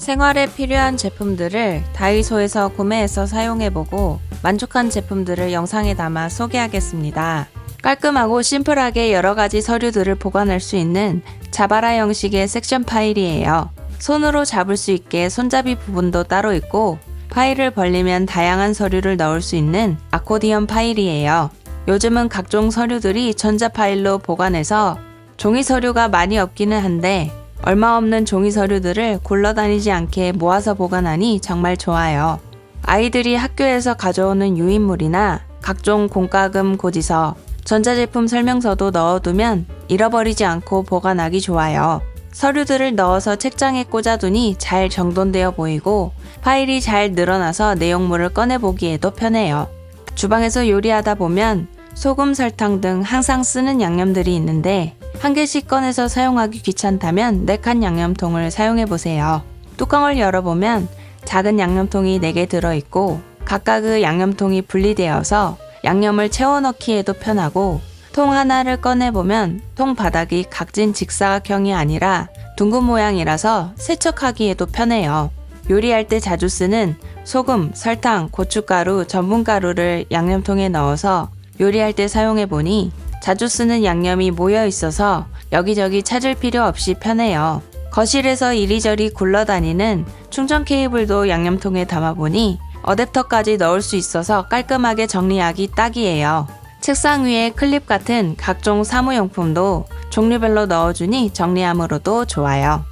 생활에 필요한 제품들을 다이소에서 구매해서 사용해보고 만족한 제품들을 영상에 담아 소개하겠습니다. 깔끔하고 심플하게 여러 가지 서류들을 보관할 수 있는 자바라 형식의 섹션 파일이에요. 손으로 잡을 수 있게 손잡이 부분도 따로 있고 파일을 벌리면 다양한 서류를 넣을 수 있는 아코디언 파일이에요. 요즘은 각종 서류들이 전자 파일로 보관해서 종이 서류가 많이 없기는 한데 얼마 없는 종이 서류들을 굴러다니지 않게 모아서 보관하니 정말 좋아요. 아이들이 학교에서 가져오는 유인물이나 각종 공과금 고지서, 전자제품 설명서도 넣어두면 잃어버리지 않고 보관하기 좋아요. 서류들을 넣어서 책장에 꽂아두니 잘 정돈되어 보이고 파일이 잘 늘어나서 내용물을 꺼내보기에도 편해요. 주방에서 요리하다 보면 소금, 설탕 등 항상 쓰는 양념들이 있는데 한 개씩 꺼내서 사용하기 귀찮다면 4칸 양념통을 사용해 보세요. 뚜껑을 열어보면 작은 양념통이 4개 들어있고 각각의 양념통이 분리되어서 양념을 채워 넣기에도 편하고 통 하나를 꺼내보면 통 바닥이 각진 직사각형이 아니라 둥근 모양이라서 세척하기에도 편해요. 요리할 때 자주 쓰는 소금, 설탕, 고춧가루, 전분가루를 양념통에 넣어서 요리할 때 사용해 보니 자주 쓰는 양념이 모여 있어서 여기저기 찾을 필요 없이 편해요. 거실에서 이리저리 굴러다니는 충전 케이블도 양념통에 담아보니 어댑터까지 넣을 수 있어서 깔끔하게 정리하기 딱이에요. 책상 위에 클립 같은 각종 사무용품도 종류별로 넣어주니 정리함으로도 좋아요.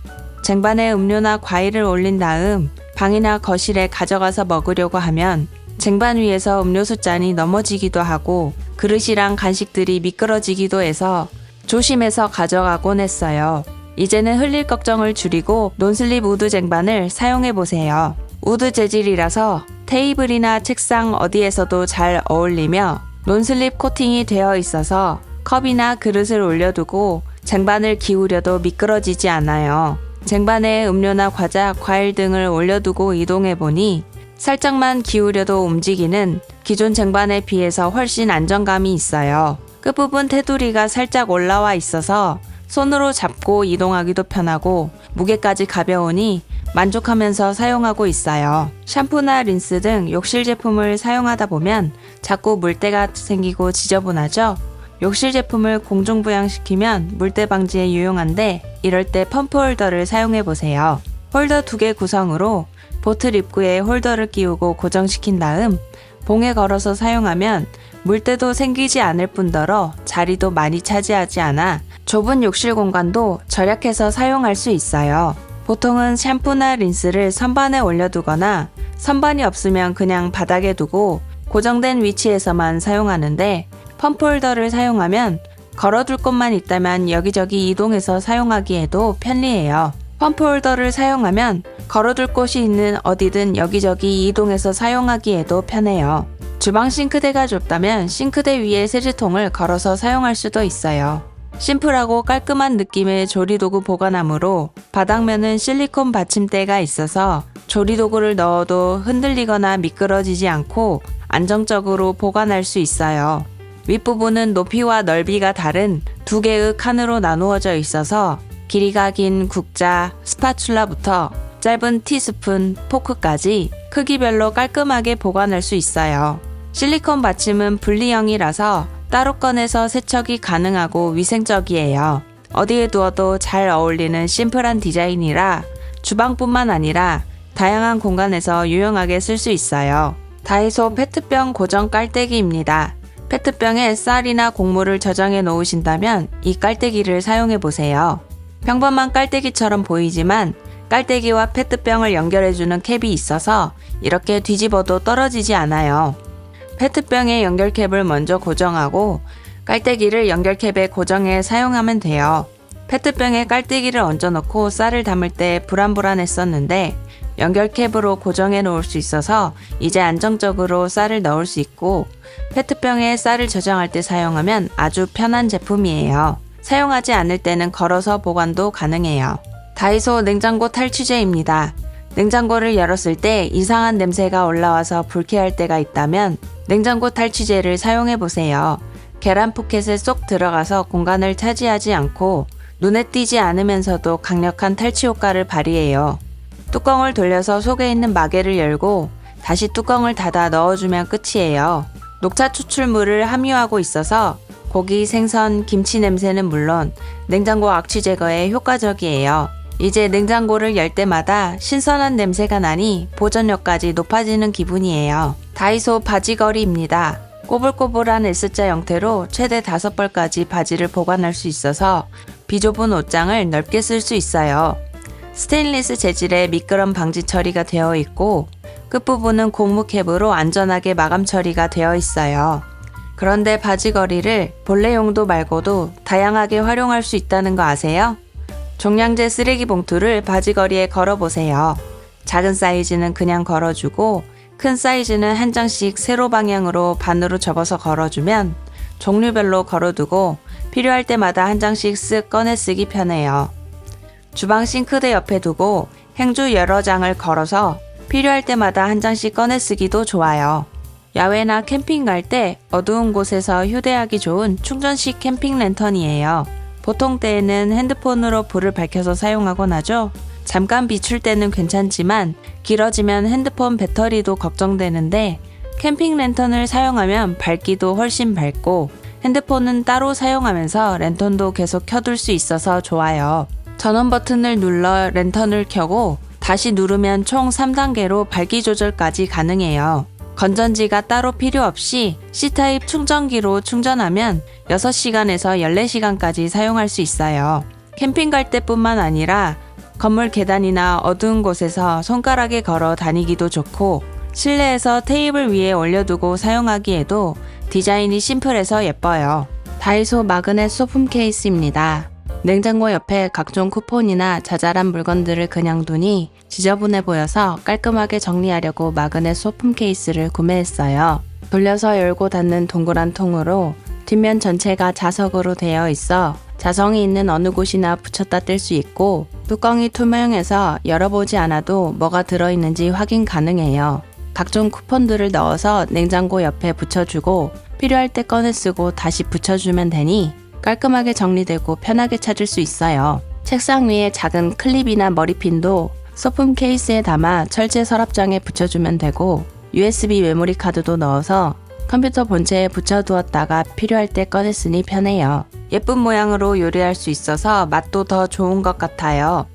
쟁반에 음료나 과일을 올린 다음 방이나 거실에 가져가서 먹으려고 하면 쟁반 위에서 음료수 잔이 넘어지기도 하고 그릇이랑 간식들이 미끄러지기도 해서 조심해서 가져가곤 했어요. 이제는 흘릴 걱정을 줄이고 논슬립 우드 쟁반을 사용해 보세요. 우드 재질이라서 테이블이나 책상 어디에서도 잘 어울리며 논슬립 코팅이 되어 있어서 컵이나 그릇을 올려두고 쟁반을 기울여도 미끄러지지 않아요. 쟁반에 음료나 과자, 과일 등을 올려두고 이동해 보니 살짝만 기울여도 움직이는 기존 쟁반에 비해서 훨씬 안정감이 있어요. 끝부분 테두리가 살짝 올라와 있어서 손으로 잡고 이동하기도 편하고 무게까지 가벼우니 만족하면서 사용하고 있어요. 샴푸나 린스 등 욕실 제품을 사용하다 보면 자꾸 물때가 생기고 지저분하죠? 욕실 제품을 공중부양시키면 물때 방지에 유용한데 이럴 때 펌프 홀더를 사용해 보세요. 홀더 두 개 구성으로 보틀 입구에 홀더를 끼우고 고정시킨 다음 봉에 걸어서 사용하면 물때도 생기지 않을 뿐더러 자리도 많이 차지하지 않아 좁은 욕실 공간도 절약해서 사용할 수 있어요. 보통은 샴푸나 린스를 선반에 올려두거나 선반이 없으면 그냥 바닥에 두고 고정된 위치에서만 사용하는데 펌프홀더를 사용하면 걸어둘 곳만 있다면 여기저기 이동해서 사용하기에도 편리해요. 펌프홀더를 사용하면 걸어둘 곳이 있는 어디든 여기저기 이동해서 사용하기에도 편해요. 주방 싱크대가 좁다면 싱크대 위에 세제통을 걸어서 사용할 수도 있어요. 심플하고 깔끔한 느낌의 조리도구 보관함으로 바닥면은 실리콘 받침대가 있어서 조리도구를 넣어도 흔들리거나 미끄러지지 않고 안정적으로 보관할 수 있어요. 윗부분은 높이와 넓이가 다른 두 개의 칸으로 나누어져 있어서 길이가 긴 국자, 스파츌라부터 짧은 티스푼, 포크까지 크기별로 깔끔하게 보관할 수 있어요. 실리콘 받침은 분리형이라서 따로 꺼내서 세척이 가능하고 위생적이에요. 어디에 두어도 잘 어울리는 심플한 디자인이라 주방뿐만 아니라 다양한 공간에서 유용하게 쓸 수 있어요. 다이소 페트병 고정 깔때기입니다. 페트병에 쌀이나 곡물을 저장해 놓으신다면 이 깔때기를 사용해 보세요. 평범한 깔때기처럼 보이지만 깔때기와 페트병을 연결해주는 캡이 있어서 이렇게 뒤집어도 떨어지지 않아요. 페트병의 연결캡을 먼저 고정하고 깔때기를 연결캡에 고정해 사용하면 돼요. 페트병에 깔때기를 얹어놓고 쌀을 담을 때 불안불안했었는데 연결캡으로 고정해 놓을 수 있어서 이제 안정적으로 쌀을 넣을 수 있고 페트병에 쌀을 저장할 때 사용하면 아주 편한 제품이에요. 사용하지 않을 때는 걸어서 보관도 가능해요. 다이소 냉장고 탈취제입니다. 냉장고를 열었을 때 이상한 냄새가 올라와서 불쾌할 때가 있다면 냉장고 탈취제를 사용해 보세요. 계란 포켓에 쏙 들어가서 공간을 차지하지 않고 눈에 띄지 않으면서도 강력한 탈취 효과를 발휘해요. 뚜껑을 돌려서 속에 있는 마개를 열고 다시 뚜껑을 닫아 넣어주면 끝이에요. 녹차 추출물을 함유하고 있어서 고기, 생선, 김치 냄새는 물론 냉장고 악취 제거에 효과적이에요. 이제 냉장고를 열 때마다 신선한 냄새가 나니 보존력까지 높아지는 기분이에요. 다이소 바지거리입니다. 꼬불꼬불한 S자 형태로 최대 5벌까지 바지를 보관할 수 있어서 비좁은 옷장을 넓게 쓸 수 있어요. 스테인리스 재질의 미끄럼 방지 처리가 되어 있고 끝부분은 고무 캡으로 안전하게 마감 처리가 되어 있어요. 그런데 바지거리를 본래 용도 말고도 다양하게 활용할 수 있다는 거 아세요? 종량제 쓰레기 봉투를 바지거리에 걸어보세요. 작은 사이즈는 그냥 걸어주고 큰 사이즈는 한 장씩 세로 방향으로 반으로 접어서 걸어주면 종류별로 걸어두고 필요할 때마다 한 장씩 쓱 꺼내 쓰기 편해요. 주방 싱크대 옆에 두고 행주 여러 장을 걸어서 필요할 때마다 한 장씩 꺼내 쓰기도 좋아요. 야외나 캠핑 갈 때 어두운 곳에서 휴대하기 좋은 충전식 캠핑 랜턴이에요. 보통 때에는 핸드폰으로 불을 밝혀서 사용하곤 하죠. 잠깐 비출 때는 괜찮지만 길어지면 핸드폰 배터리도 걱정되는데 캠핑 랜턴을 사용하면 밝기도 훨씬 밝고 핸드폰은 따로 사용하면서 랜턴도 계속 켜둘 수 있어서 좋아요. 전원 버튼을 눌러 랜턴을 켜고 다시 누르면 총 3단계로 밝기 조절까지 가능해요. 건전지가 따로 필요 없이 C타입 충전기로 충전하면 6시간에서 14시간까지 사용할 수 있어요. 캠핑 갈 때뿐만 아니라 건물 계단이나 어두운 곳에서 손가락에 걸어 다니기도 좋고 실내에서 테이블 위에 올려두고 사용하기에도 디자인이 심플해서 예뻐요. 다이소 마그넷 소품 케이스입니다. 냉장고 옆에 각종 쿠폰이나 자잘한 물건들을 그냥 두니 지저분해 보여서 깔끔하게 정리하려고 마그넷 소품 케이스를 구매했어요. 돌려서 열고 닫는 동그란 통으로 뒷면 전체가 자석으로 되어 있어 자성이 있는 어느 곳이나 붙였다 뗄 수 있고 뚜껑이 투명해서 열어보지 않아도 뭐가 들어있는지 확인 가능해요. 각종 쿠폰들을 넣어서 냉장고 옆에 붙여주고 필요할 때 꺼내 쓰고 다시 붙여주면 되니 깔끔하게 정리되고 편하게 찾을 수 있어요. 책상 위에 작은 클립이나 머리핀도 소품 케이스에 담아 철제 서랍장에 붙여주면 되고 USB 메모리 카드도 넣어서 컴퓨터 본체에 붙여두었다가 필요할 때 꺼냈으니 편해요. 예쁜 모양으로 요리할 수 있어서 맛도 더 좋은 것 같아요.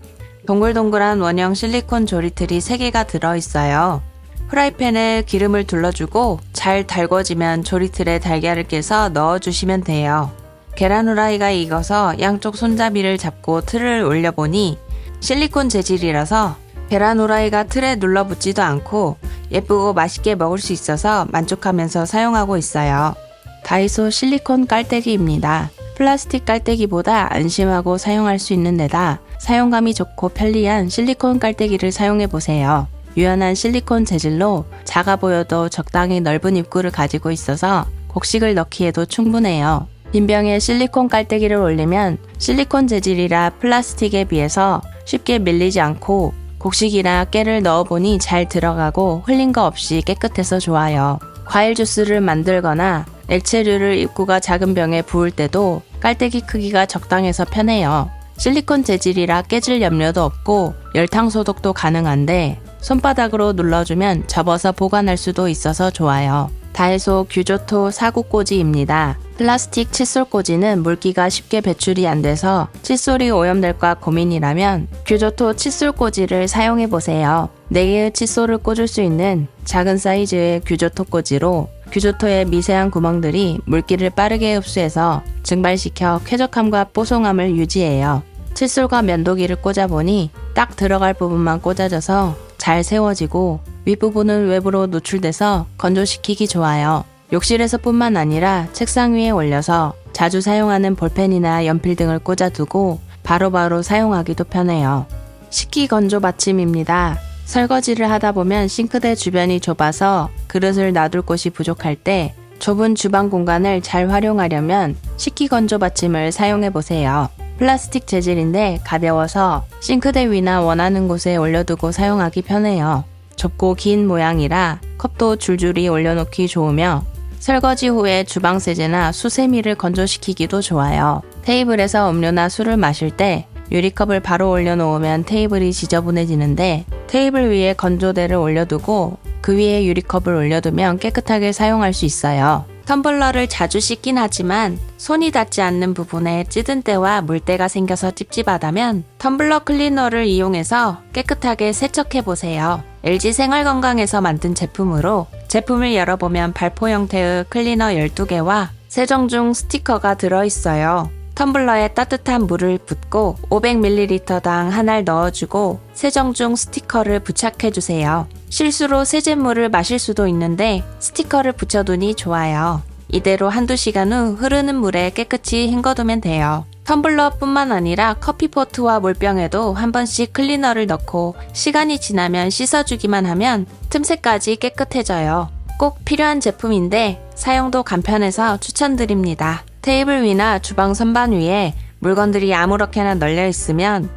동글동글한 원형 실리콘 조리틀이 3개가 들어있어요. 프라이팬에 기름을 둘러주고 잘 달궈지면 조리틀에 달걀을 깨서 넣어주시면 돼요. 계란 후라이가 익어서 양쪽 손잡이를 잡고 틀을 올려보니 실리콘 재질이라서 계란 후라이가 틀에 눌러붙지도 않고 예쁘고 맛있게 먹을 수 있어서 만족하면서 사용하고 있어요. 다이소 실리콘 깔때기입니다. 플라스틱 깔때기보다 안심하고 사용할 수 있는 데다 사용감이 좋고 편리한 실리콘 깔때기를 사용해 보세요. 유연한 실리콘 재질로 작아 보여도 적당히 넓은 입구를 가지고 있어서 곡식을 넣기에도 충분해요. 빈병에 실리콘 깔때기를 올리면 실리콘 재질이라 플라스틱에 비해서 쉽게 밀리지 않고 곡식이나 깨를 넣어보니 잘 들어가고 흘린 거 없이 깨끗해서 좋아요. 과일 주스를 만들거나 액체류를 입구가 작은 병에 부을 때도 깔때기 크기가 적당해서 편해요. 실리콘 재질이라 깨질 염려도 없고 열탕 소독도 가능한데 손바닥으로 눌러주면 접어서 보관할 수도 있어서 좋아요. 다이소 규조토 사구꽂이입니다. 플라스틱 칫솔 꽂이는 물기가 쉽게 배출이 안 돼서 칫솔이 오염될까 고민이라면 규조토 칫솔 꽂이를 사용해 보세요. 4개의 칫솔을 꽂을 수 있는 작은 사이즈의 규조토 꽂이로 규조토의 미세한 구멍들이 물기를 빠르게 흡수해서 증발시켜 쾌적함과 뽀송함을 유지해요. 칫솔과 면도기를 꽂아보니 딱 들어갈 부분만 꽂아져서 잘 세워지고 윗부분은 외부로 노출돼서 건조시키기 좋아요. 욕실에서 뿐만 아니라 책상 위에 올려서 자주 사용하는 볼펜이나 연필 등을 꽂아두고 바로바로 사용하기도 편해요. 식기 건조 받침입니다. 설거지를 하다 보면 싱크대 주변이 좁아서 그릇을 놔둘 곳이 부족할 때 좁은 주방 공간을 잘 활용하려면 식기 건조 받침을 사용해 보세요. 플라스틱 재질인데 가벼워서 싱크대 위나 원하는 곳에 올려두고 사용하기 편해요. 좁고 긴 모양이라 컵도 줄줄이 올려놓기 좋으며 설거지 후에 주방 세제나 수세미를 건조시키기도 좋아요. 테이블에서 음료나 술을 마실 때 유리컵을 바로 올려놓으면 테이블이 지저분해지는데 테이블 위에 건조대를 올려두고 그 위에 유리컵을 올려두면 깨끗하게 사용할 수 있어요. 텀블러를 자주 씻긴 하지만 손이 닿지 않는 부분에 찌든 때와 물때가 생겨서 찝찝하다면 텀블러 클리너를 이용해서 깨끗하게 세척해 보세요. LG 생활건강에서 만든 제품으로 제품을 열어보면 발포 형태의 클리너 12개와 세정 중 스티커가 들어있어요. 텀블러에 따뜻한 물을 붓고 500ml당 하나를 넣어주고 세정 중 스티커를 부착해주세요. 실수로 세제물을 마실 수도 있는데 스티커를 붙여두니 좋아요. 이대로 한두 시간 후 흐르는 물에 깨끗이 헹궈두면 돼요. 텀블러뿐만 아니라 커피포트와 물병에도 한 번씩 클리너를 넣고 시간이 지나면 씻어주기만 하면 틈새까지 깨끗해져요. 꼭 필요한 제품인데 사용도 간편해서 추천드립니다. 테이블 위나 주방 선반 위에 물건들이 아무렇게나 널려 있으면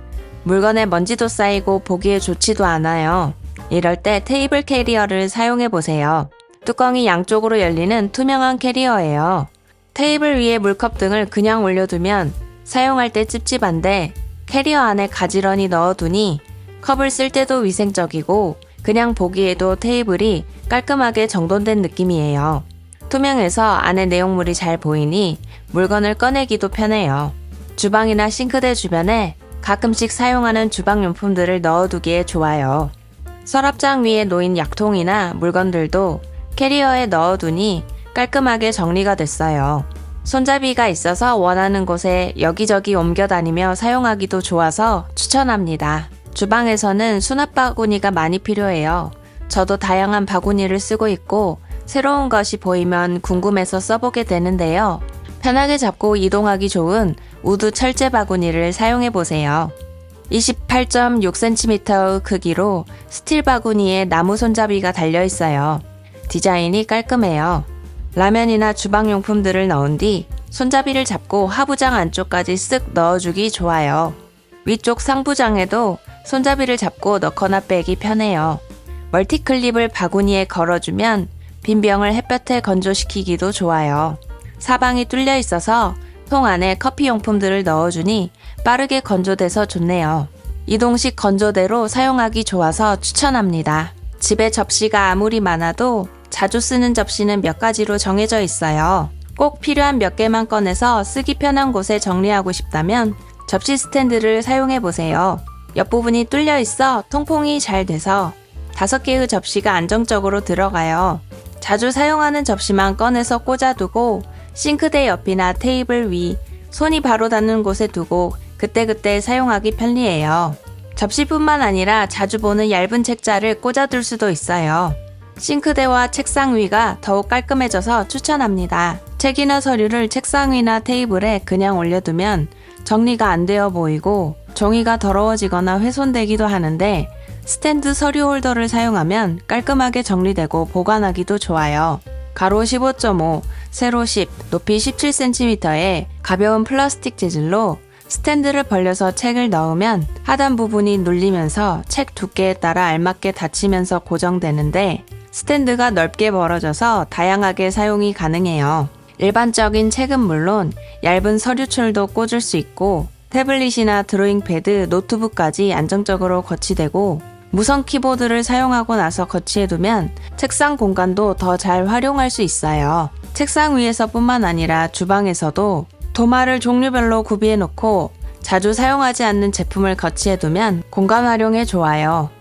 물건에 먼지도 쌓이고 보기에 좋지도 않아요. 이럴 때 테이블 캐리어를 사용해 보세요. 뚜껑이 양쪽으로 열리는 투명한 캐리어예요. 테이블 위에 물컵 등을 그냥 올려두면 사용할 때 찝찝한데 캐리어 안에 가지런히 넣어두니 컵을 쓸 때도 위생적이고 그냥 보기에도 테이블이 깔끔하게 정돈된 느낌이에요. 투명해서 안에 내용물이 잘 보이니 물건을 꺼내기도 편해요. 주방이나 싱크대 주변에 가끔씩 사용하는 주방용품들을 넣어두기에 좋아요. 서랍장 위에 놓인 약통이나 물건들도 캐리어에 넣어두니 깔끔하게 정리가 됐어요. 손잡이가 있어서 원하는 곳에 여기저기 옮겨 다니며 사용하기도 좋아서 추천합니다. 주방에서는 수납 바구니가 많이 필요해요. 저도 다양한 바구니를 쓰고 있고 새로운 것이 보이면 궁금해서 써보게 되는데요. 편하게 잡고 이동하기 좋은 우드 철제 바구니를 사용해 보세요. 28.6cm의 크기로 스틸 바구니에 나무 손잡이가 달려 있어요. 디자인이 깔끔해요. 라면이나 주방용품들을 넣은 뒤 손잡이를 잡고 하부장 안쪽까지 쓱 넣어주기 좋아요. 위쪽 상부장에도 손잡이를 잡고 넣거나 빼기 편해요. 멀티클립을 바구니에 걸어주면 빈 병을 햇볕에 건조시키기도 좋아요. 사방이 뚫려 있어서 통 안에 커피 용품들을 넣어주니 빠르게 건조돼서 좋네요. 이동식 건조대로 사용하기 좋아서 추천합니다. 집에 접시가 아무리 많아도 자주 쓰는 접시는 몇 가지로 정해져 있어요. 꼭 필요한 몇 개만 꺼내서 쓰기 편한 곳에 정리하고 싶다면 접시 스탠드를 사용해 보세요. 옆부분이 뚫려 있어 통풍이 잘 돼서 다섯 개의 접시가 안정적으로 들어가요. 자주 사용하는 접시만 꺼내서 꽂아두고 싱크대 옆이나 테이블 위, 손이 바로 닿는 곳에 두고 그때그때 사용하기 편리해요. 접시뿐만 아니라 자주 보는 얇은 책자를 꽂아둘 수도 있어요. 싱크대와 책상 위가 더욱 깔끔해져서 추천합니다. 책이나 서류를 책상 위나 테이블에 그냥 올려두면 정리가 안 되어 보이고 종이가 더러워지거나 훼손되기도 하는데 스탠드 서류 홀더를 사용하면 깔끔하게 정리되고 보관하기도 좋아요. 가로 15.5, 세로 10, 높이 17cm의 가벼운 플라스틱 재질로 스탠드를 벌려서 책을 넣으면 하단 부분이 눌리면서 책 두께에 따라 알맞게 닫히면서 고정되는데 스탠드가 넓게 벌어져서 다양하게 사용이 가능해요. 일반적인 책은 물론 얇은 서류철도 꽂을 수 있고 태블릿이나 드로잉 패드, 노트북까지 안정적으로 거치되고 무선 키보드를 사용하고 나서 거치해두면 책상 공간도 더 잘 활용할 수 있어요. 책상 위에서뿐만 아니라 주방에서도 도마를 종류별로 구비해 놓고 자주 사용하지 않는 제품을 거치해두면 공간 활용에 좋아요.